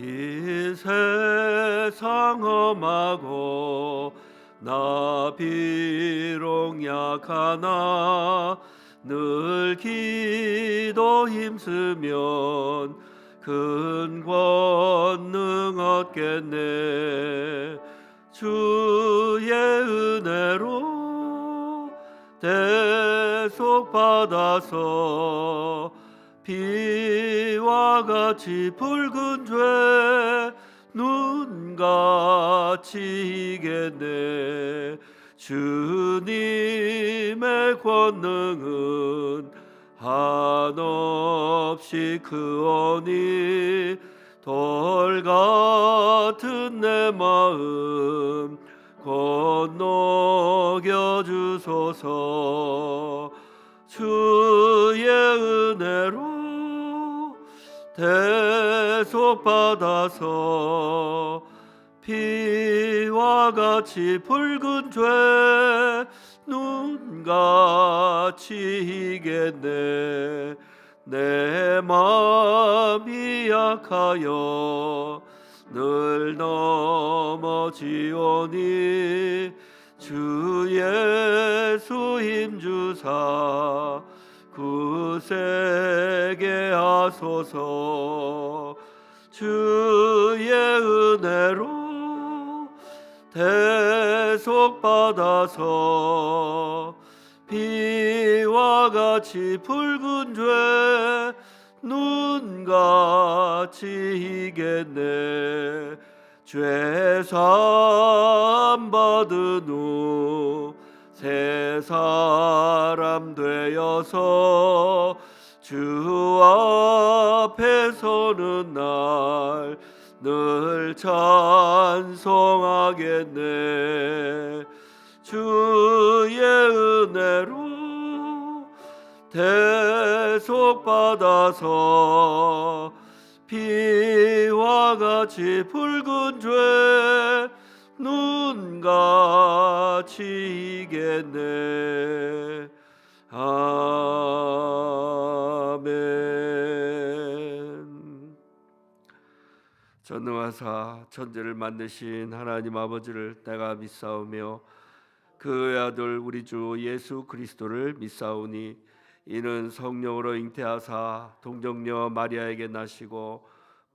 이 세상 험하고 나 비록 약하나 늘 기도 힘쓰면 큰 권능 얻겠네. 주의 은혜로 대속 받아서 비와 같이 붉은 죄 눈같이 이겠네. 주님의 권능은 한없이 크오니 돌 같은 내 마음 건너겨 주소서. 주의 은혜로 대속 받아서 피와 같이 붉은 죄 눈같이 이겠네. 내 마음이 약하여 늘 넘어지오니 주 예수 힘주사 구 세게 하소서. 주의 은혜로 대속 받아서 비와 같이 붉은 죄 눈같이 이겠네 죄산 받은 후 새 사람 되어서 주 앞에 서는 날 늘 찬송하겠네. 주의 은혜로 대속 받아서 피와 같이 붉은 죄 눈 같이 이겠네. 아멘. 전능하사 천지를 만드신 하나님 아버지를 내가 믿사오며 그의 아들 우리 주 예수 그리스도를 믿사오니 이는 성령으로 잉태하사 동정녀 마리아에게 나시고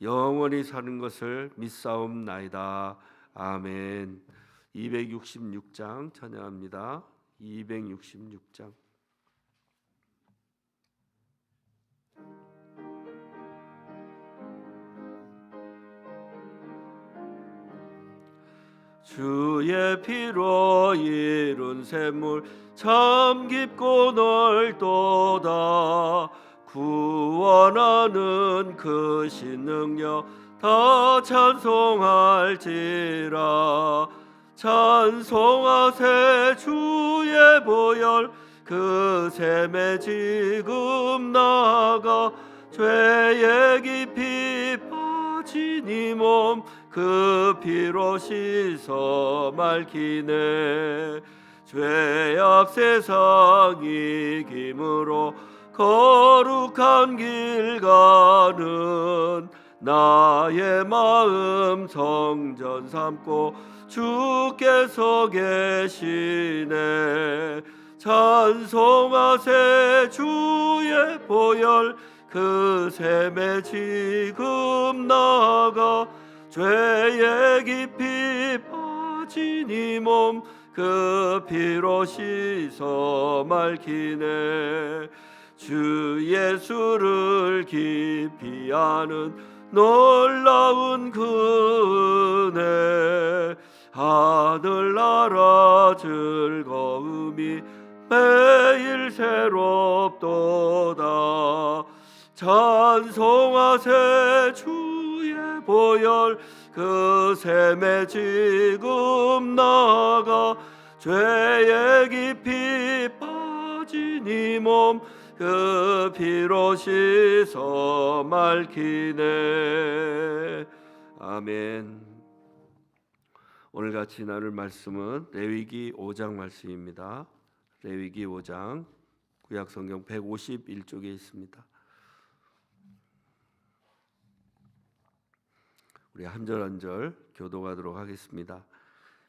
영원히 사는 것을 믿사옵나이다. 아멘. 266장 찬양합니다. 266장. 주의 피로 이룬 샘물 참 깊고 넓도다 구원하는 그 신능력 다 찬송할지라. 찬송하세 주의 보혈 그 샘에 지금 나가 죄의 깊이 빠진 이 몸 그 피로 씻어 맑히네. 죄악 세상 이김으로 거룩한 길 가는 나의 마음 성전 삼고 주께서 계시네. 찬송하세 주의 보혈 그 샘에 지금 나가 죄의 깊이 빠진 이 몸 그 피로 씻어 맑히네 주 예수를 아는 놀라운 그 은혜 하늘나라 즐거움이 매일 새롭도다. 찬송하세 주의 보혈 그 샘에 지금 나가 죄의 깊이 빠진 이몸 그 피로 씻어 맑히네. 아멘. 오늘 같이 나눌 말씀은 레위기 5장 말씀입니다. 레위기 5장 구약 성경 151쪽에 있습니다. 우리 한 절 한 절 교도하도록 하겠습니다.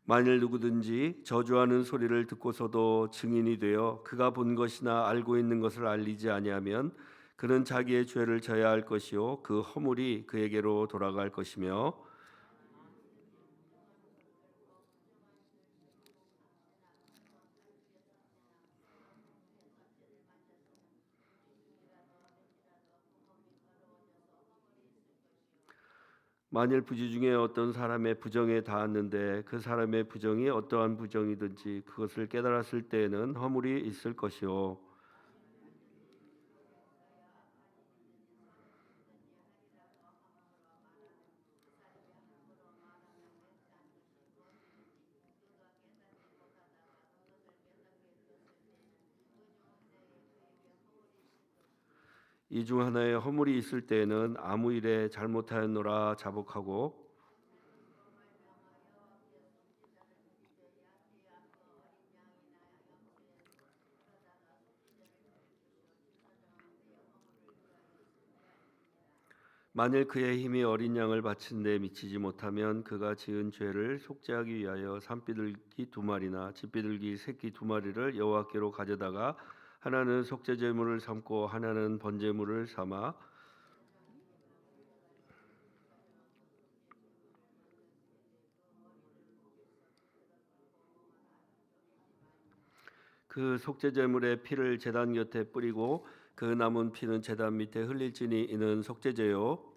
만일 누구든지 저주하는 소리를 듣고서도 증인이 되어 그가 본 것이나 알고 있는 것을 알리지 아니하면 그는 자기의 죄를 져야 할 것이요 그 허물이 그에게로 돌아갈 것이며 만일 부지 중에 어떤 사람의 부정에 닿았는데 그 사람의 부정이 어떠한 부정이든지 그것을 깨달았을 때에는 허물이 있을 것이요 이 중 하나에 허물이 있을 때에는 아무 일에 잘못하였노라 자복하고 만일 그의 힘이 어린 양을 바친 데 미치지 못하면 그가 지은 죄를 속죄하기 위하여 산비둘기 두 마리나 집비둘기 새끼 두 마리를 여호와께로 가져다가 하나는 속죄 제물을 삼고 하나는 번제물을 삼아 그 속죄 제물의 피를 제단 곁에 뿌리고 그 남은 피는 제단 밑에 흘릴지니 이는 속죄제요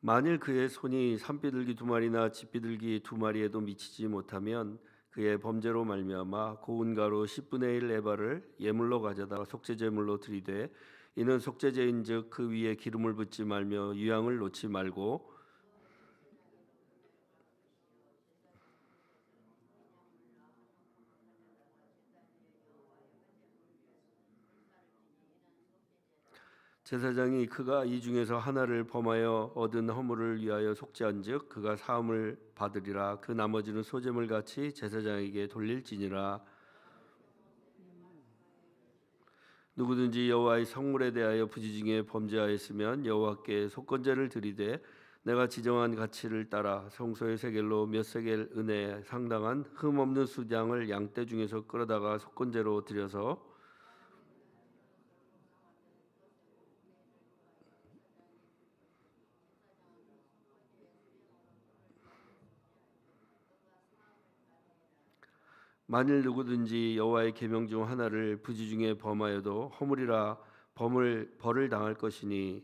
만일 그의 손이 산비둘기 두 마리나 집비둘기 두 마리에도 미치지 못하면 그의 범죄로 말미암아 고운 가루 10분의 1 에바를 예물로 가져다 속죄제물로 드리되 이는 속죄제인즉 그 위에 기름을 붓지 말며 유향을 놓지 말고 제사장이 그가 이 중에서 하나를 범하여 얻은 허물을 위하여 속죄한즉 그가 사함을 받으리라. 그 나머지는 소재물 같이 제사장에게 돌릴지니라. 누구든지 여호와의 성물에 대하여 부지중에 범죄하였으면 여호와께 속건제를 드리되 내가 지정한 가치를 따라 성소의 세겔로 몇 세겔 은에 상당한 흠 없는 수장을 양떼 중에서 끌어다가 속건제로 드려서 만일 누구든지 여호와의 계명 중 하나를 부지 중에 범하여도 허물이라 범을 벌을 당할 것이니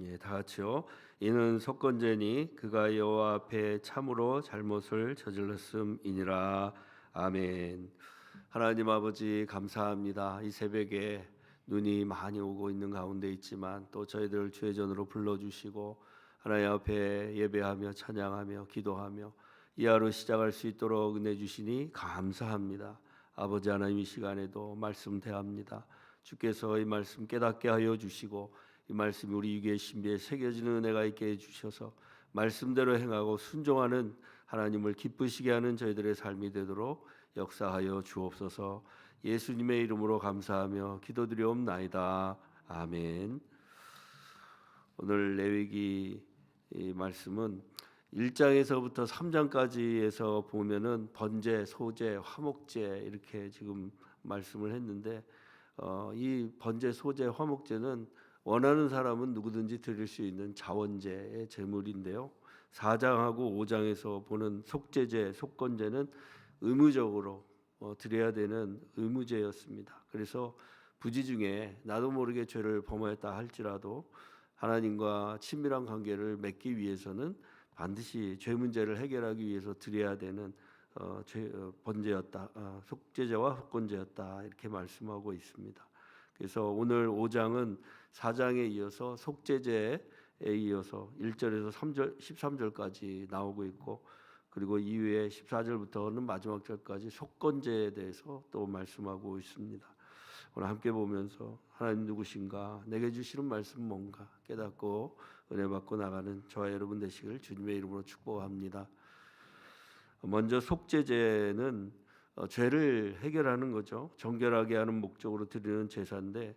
예, 다 같이요. 이는 속건제니 그가 여호와 앞에 참으로 잘못을 저질렀음이니라. 아멘. 하나님 아버지 감사합니다. 이 새벽에 눈이 많이 오고 있는 가운데 있지만 또 저희들 주의 전으로 불러 주시고 하나님 앞에 예배하며 찬양하며 기도하며 이 하루 시작할 수 있도록 은혜 주시니 감사합니다. 아버지 하나님 이 시간에도 말씀 대합니다. 주께서 이 말씀 깨닫게 하여 주시고 이 말씀이 우리 위기의 신비에 새겨지는 은혜가 있게 해 주셔서 말씀대로 행하고 순종하는 하나님을 기쁘시게 하는 저희들의 삶이 되도록 역사하여 주옵소서. 예수님의 이름으로 감사하며 기도드리옵나이다. 아멘. 오늘 레위기 이 말씀은 1장에서부터 3장까지에서 보면은 번제, 소제, 화목제 이렇게 지금 말씀을 했는데 어, 이 번제, 소제, 화목제는 원하는 사람은 누구든지 드릴 수 있는 자원제의 제물인데요. 4장하고 5장에서 보는 속제제, 속건제는 의무적으로 어, 드려야 되는 의무제였습니다. 그래서 부지 중에 나도 모르게 죄를 범하였다 할지라도 하나님과 친밀한 관계를 맺기 위해서는 반드시 죄 문제를 해결하기 위해서 드려야 되는 어, 죄 어, 번제였다, 어, 속죄제와 속건제였다 이렇게 말씀하고 있습니다. 그래서 오늘 5장은 4장에 이어서 속죄제에 이어서 1절에서 3절 13절까지 나오고 있고 그리고 이후에 14절부터는 마지막 절까지 속건제에 대해서 또 말씀하고 있습니다. 오늘 함께 보면서 하나님 누구신가 내게 주시는 말씀 뭔가 깨닫고 은혜 받고 나가는 저와 여러분 되시길 주님의 이름으로 축복합니다. 먼저 속죄제는 어, 죄를 해결하는 거죠. 정결하게 하는 목적으로 드리는 제사인데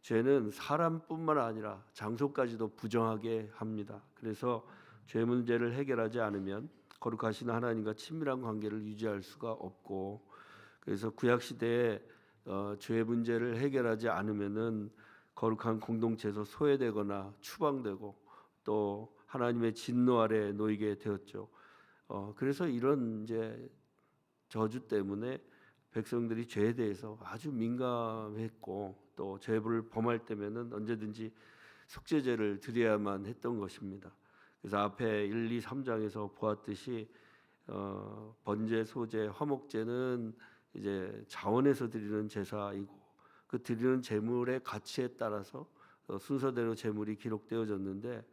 죄는 사람뿐만 아니라 장소까지도 부정하게 합니다. 그래서 죄 문제를 해결하지 않으면 거룩하신 하나님과 친밀한 관계를 유지할 수가 없고 그래서 구약 시대에 어, 죄 문제를 해결하지 않으면은 거룩한 공동체에서 소외되거나 추방되고 또 하나님의 진노 아래 놓이게 되었죠. 어, 그래서 이런 이제 저주 때문에 백성들이 죄에 대해서 아주 민감했고 또 죄를 범할 때면은 언제든지 속죄제를 드려야만 했던 것입니다. 그래서 앞에 1, 2, 3장에서 보았듯이 어, 번제, 소제, 화목제는 이제 자원에서 드리는 제사이고 그 드리는 제물의 가치에 따라서 어, 순서대로 제물이 기록되어졌는데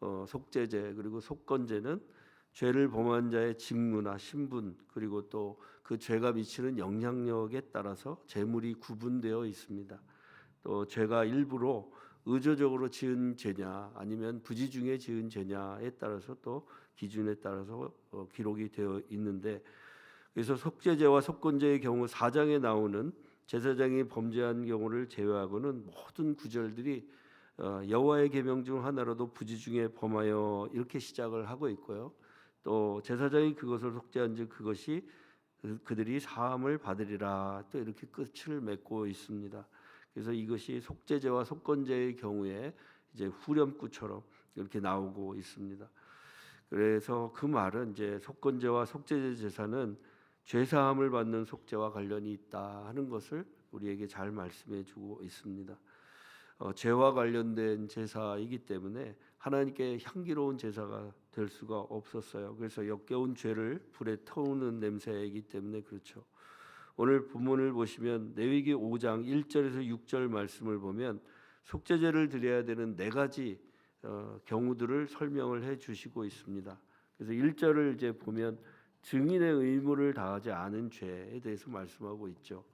어, 속죄제 그리고 속건제는 죄를 범한 자의 직무나 신분 그리고 또 그 죄가 미치는 영향력에 따라서 제물이 구분되어 있습니다. 또 죄가 일부러 의도적으로 지은 죄냐 아니면 부지 중에 지은 죄냐에 따라서 또 기준에 따라서 어, 기록이 되어 있는데 그래서 속죄제와 속건제의 경우 사장에 나오는 제사장이 범죄한 경우를 제외하고는 모든 구절들이 어, 여호와의 계명 중 하나로도 부지 중에 범하여 이렇게 시작을 하고 있고요. 또 제사장이 그것을 속죄한즉 그것이 그- 그들이 사함을 받으리라 또 이렇게 끝을 맺고 있습니다. 그래서 이것이 속죄제와 속건제의 경우에 이제 후렴구처럼 이렇게 나오고 있습니다. 그래서 그 말은 이제 속건제와 속죄제 제사는 죄 사함을 받는 속죄와 관련이 있다 하는 것을 우리에게 잘 말씀해 주고 있습니다. 어, 죄와 관련된 제사이기 때문에 하나님께 향기로운 제사가 될 수가 없었어요. 그래서 역겨운 죄를 불에 태우는 냄새이기 때문에 그렇죠. 오늘 본문을 보시면 레위기 5장 1절에서 6절 말씀을 보면 속죄제를 드려야 되는 네 가지 어, 경우들을 설명을 해 주시고 있습니다. 그래서 1절을 이제 보면 증인의 의무를 다하지 않은 죄에 대해서 말씀하고 있죠.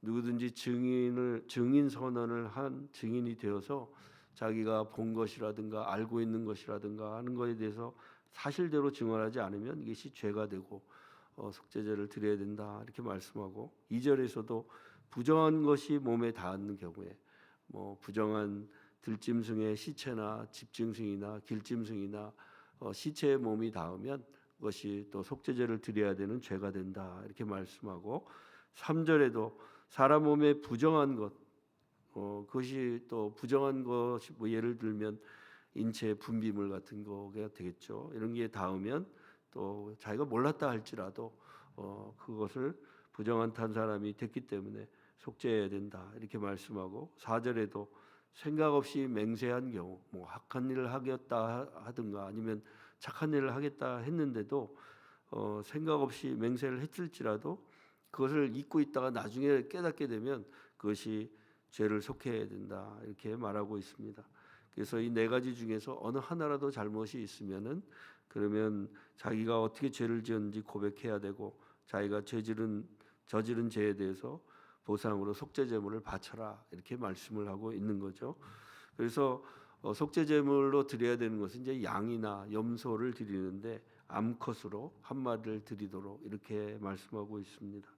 누구든지 증인을 증인 선언을 한 증인이 되어서 자기가 본 것이라든가 알고 있는 것이라든가 하는 것에 대해서 사실대로 증언하지 않으면 이것이 죄가 되고 어, 속죄제를 드려야 된다 이렇게 말씀하고 2절에서도 부정한 것이 몸에 닿는 경우에 뭐 부정한 들짐승의 시체나 집짐승이나 길짐승이나 어, 시체의 몸이 닿으면 그것이 또 속죄제를 드려야 되는 죄가 된다 이렇게 말씀하고 3절에도 사람 몸에 부정한 것 어, 그것이 또 부정한 것이 뭐 예를 들면 인체 분비물 같은 거가 되겠죠. 이런 게 닿으면 또 자기가 몰랐다 할지라도 어, 그것을 부정한 탄 사람이 됐기 때문에 속죄해야 된다 이렇게 말씀하고 4절에도 생각 없이 맹세한 경우 뭐 악한 일을 하겠다 하든가 아니면 착한 일을 하겠다 했는데도 어, 생각 없이 맹세를 했을지라도 그것을 잊고 있다가 나중에 깨닫게 되면 그것이 죄를 속해야 된다 이렇게 말하고 있습니다. 그래서 이 네 가지 중에서 어느 하나라도 잘못이 있으면은 그러면 자기가 어떻게 죄를 지었는지 고백해야 되고 자기가 죄질은 저지른 죄에 대해서 보상으로 속죄 제물을 바쳐라 이렇게 말씀을 하고 있는 거죠. 그래서 어, 속죄 제물로 드려야 되는 것은 이제 양이나 염소를 드리는데 암컷으로 한 마리를 드리도록 이렇게 말씀하고 있습니다.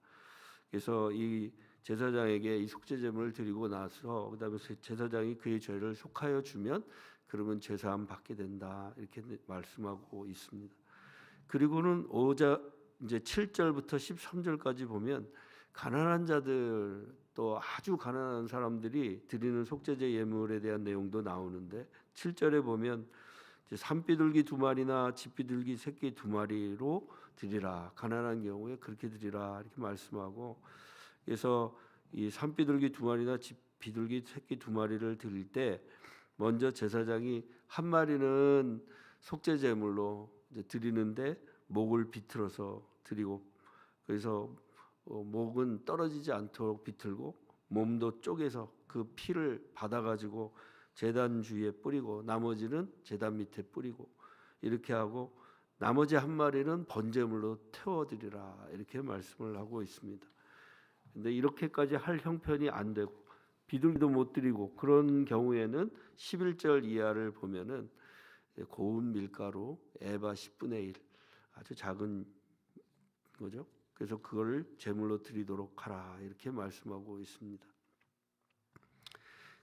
그래서 이 제사장에게 이 속죄 제물을 드리고 나서 그다음에 제사장이 그의 죄를 속하여 주면 그러면 죄사함 받게 된다. 이렇게 말씀하고 있습니다. 그리고는 5자 이제 7절부터 13절까지 보면 가난한 자들 또 아주 가난한 사람들이 드리는 속죄제 예물에 대한 내용도 나오는데 7절에 보면 산비둘기 두 마리나 집비둘기 새끼 두 마리로 드리라. 가난한 경우에 그렇게 드리라. 이렇게 말씀하고 그래서 이 산비둘기 두 마리나 집 비둘기 새끼 두 마리를 드릴 때 먼저 제사장이 한 마리는 속죄 제물로 드리는데 목을 비틀어서 드리고 그래서 어, 목은 떨어지지 않도록 비틀고 몸도 쪼개서 그 피를 받아 가지고 제단 주위에 뿌리고 나머지는 제단 밑에 뿌리고 이렇게 하고 나머지 한 마리는 번제물로 태워드리라 이렇게 말씀을 하고 있습니다. 근데 이렇게까지 할 형편이 안 되고 비둘기도 못 드리고 그런 경우에는 11절 이하를 보면은 고운 밀가루 에바 10분의 1 아주 작은 거죠. 그래서 그걸 제물로 드리도록 하라 이렇게 말씀하고 있습니다.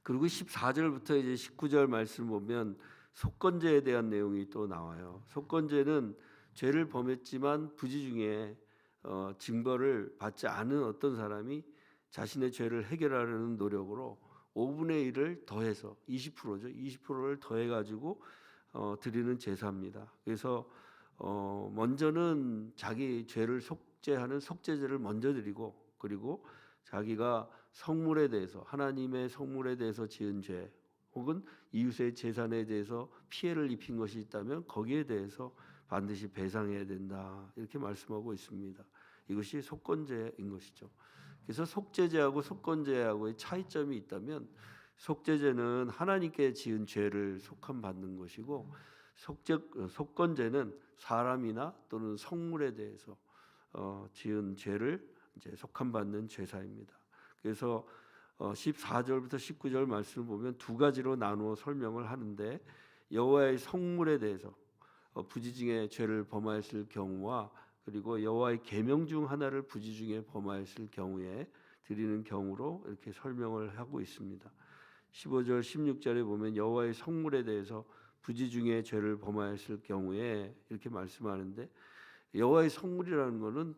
그리고 14절부터 이제 19절 말씀 보면 속건제에 대한 내용이 또 나와요. 속건제는 죄를 범했지만 부지 중에 어, 증거를 받지 않은 어떤 사람이 자신의 죄를 해결하려는 노력으로 5분의 1을 더해서 20%죠. 20%를 더해 가지고 어, 드리는 제사입니다. 그래서 어, 먼저는 자기 죄를 속죄하는 속죄제를 먼저 드리고 그리고 자기가 성물에 대해서 하나님의 성물에 대해서 지은 죄 혹은 이웃의 재산에 대해서 피해를 입힌 것이 있다면 거기에 대해서 반드시 배상해야 된다 이렇게 말씀하고 있습니다. 이것이 속건제인 것이죠. 그래서 속죄제하고 속건제하고의 차이점이 있다면 속죄제는 하나님께 지은 죄를 속함 받는 것이고 속죄 속건제는 사람이나 또는 성물에 대해서 어, 지은 죄를 이제 속함 받는 제사입니다. 그래서 어, 14절부터 19절 말씀을 보면 두 가지로 나누어 설명을 하는데 여호와의 성물에 대해서 어, 부지 중에 죄를 범하였을 경우와 그리고 여호와의 계명 중 하나를 부지 중에 범하였을 경우에 드리는 경우로 이렇게 설명을 하고 있습니다. 15절 16절에 보면 여호와의 성물에 대해서 부지 중에 죄를 범하였을 경우에 이렇게 말씀하는데 여호와의 성물이라는 것은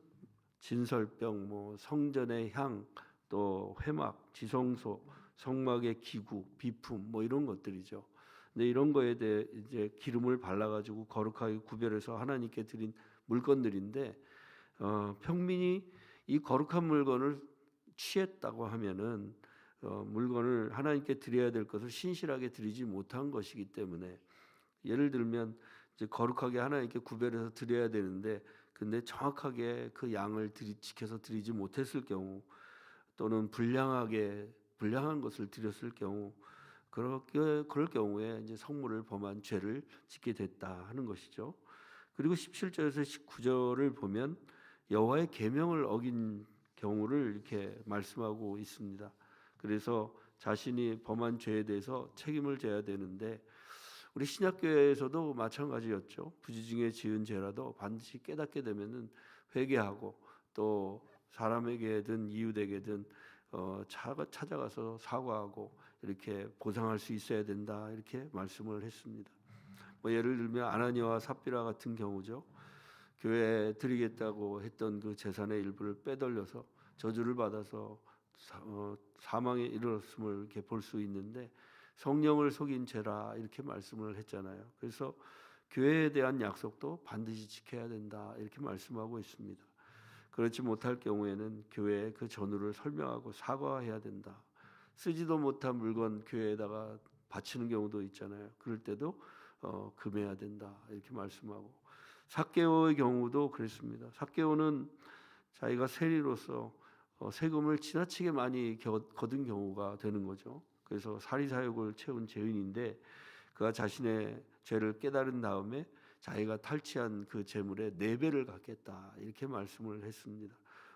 진설병, 뭐 성전의 향, 또 회막, 지성소, 성막의 기구, 비품 뭐 이런 것들이죠. 근데 이런 거에 대해 이제 기름을 발라가지고 거룩하게 구별해서 하나님께 드린 물건들인데 어, 평민이 이 거룩한 물건을 취했다고 하면은 어, 물건을 하나님께 드려야 될 것을 신실하게 드리지 못한 것이기 때문에 예를 들면 이제 거룩하게 하나님께 구별해서 드려야 되는데 근데 정확하게 그 양을 드리, 지켜서 드리지 못했을 경우 또는 불량하게 불량한 것을 드렸을 경우 그렇게 그럴 경우에 이제 성물을 범한 죄를 짓게 됐다 하는 것이죠. 그리고 17절에서 19절을 보면 여호와의 계명을 어긴 경우를 이렇게 말씀하고 있습니다. 그래서 자신이 범한 죄에 대해서 책임을 져야 되는데 우리 신약교회에서도 마찬가지였죠. 부지 중에 지은 죄라도 반드시 깨닫게 되면은 회개하고 또 사람에게든 이웃에게든 어, 찾아가서 사과하고 이렇게 보상할 수 있어야 된다 이렇게 말씀을 했습니다. 뭐 예를 들면 아나니와 삽비라 같은 경우죠. 교회에 드리겠다고 했던 그 재산의 일부를 빼돌려서 저주를 받아서 사, 어, 사망에 이르렀음을 이렇게 볼 수 있는데 성령을 속인 죄라 이렇게 말씀을 했잖아요. 그래서 교회에 대한 약속도 반드시 지켜야 된다 이렇게 말씀하고 있습니다. 그렇지 못할 경우에는 교회에 그 전후를 설명하고 사과해야 된다. 쓰지도 못한 물건 교회에다가 바치는 경우도 있잖아요. 그럴 때도 어, 금해야 된다 이렇게 말씀하고 사개오의 경우도 그랬습니다. 사개오는 자기가 세리로서 어, 세금을 지나치게 많이 거둔 경우가 되는 거죠. 그래서 사리사욕을 채운 죄인인데 그가 자신의 죄를 깨달은 다음에 자기가 탈취한 그 재물의 네 배를 갖겠다 이렇게 말씀을 했습니다.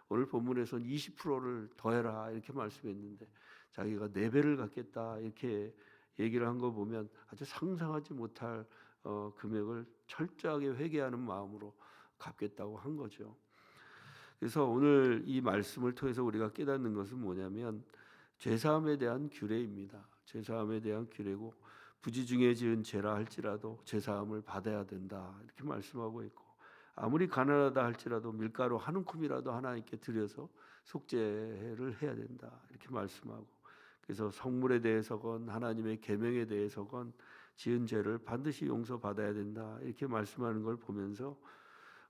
오늘 본문에서는 20%를 더해라 이렇게 말씀했는데 자기가 네 배를 갖겠다 이렇게 얘기를 한 거 보면 아주 상상하지 못할 어, 금액을 철저하게 회개하는 마음으로 갚겠다고 한 거죠. 그래서 오늘 이 말씀을 통해서 우리가 깨닫는 것은 뭐냐면 죄사함에 대한 규례입니다. 죄사함에 대한 규례고 부지 중에 지은 죄라 할지라도 죄사함을 받아야 된다 이렇게 말씀하고 있고 아무리 가난하다 할지라도 밀가루 한 움큼이라도 하나님께 드려서 속죄를 해야 된다 이렇게 말씀하고 그래서 성물에 대해서건 하나님의 계명에 대해서건 지은 죄를 반드시 용서받아야 된다 이렇게 말씀하는 걸 보면서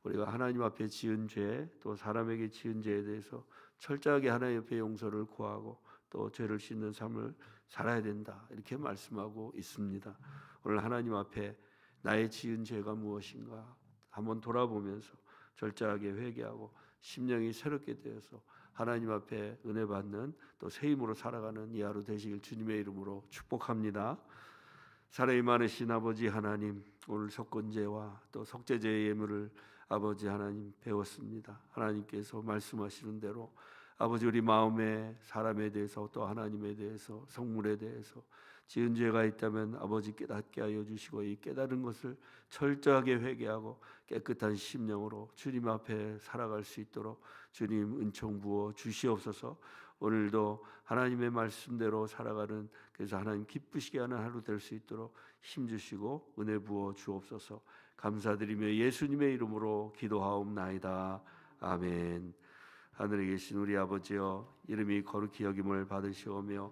우리가 하나님 앞에 지은 죄 또 사람에게 지은 죄에 대해서 철저하게 하나님 앞에 용서를 구하고 또 죄를 씻는 삶을 살아야 된다 이렇게 말씀하고 있습니다. 오늘 하나님 앞에 나의 지은 죄가 무엇인가 한번 돌아보면서 절저하게 회개하고 심령이 새롭게 되어서 하나님 앞에 은혜 받는 또 새 힘으로 살아가는 이 하루 되시길 주님의 이름으로 축복합니다. 사랑이 많으신 아버지 하나님 오늘 석건제와 또 속죄제의 예물을 아버지 하나님 배웠습니다. 하나님께서 말씀하시는 대로 아버지 우리 마음에 사람에 대해서 또 하나님에 대해서 성물에 대해서 지은 죄가 있다면 아버지 깨닫게 하여 주시고 이 깨달은 것을 철저하게 회개하고 깨끗한 심령으로 주님 앞에 살아갈 수 있도록 주님 은총 부어 주시옵소서. 오늘도 하나님의 말씀대로 살아가는 그래서 하나님 기쁘시게 하는 하루 될 수 있도록 힘 주시고 은혜 부어 주옵소서. 감사드리며 예수님의 이름으로 기도하옵나이다. 아멘. 하늘에 계신 우리 아버지여 이름이 거룩히 여김을 받으시오며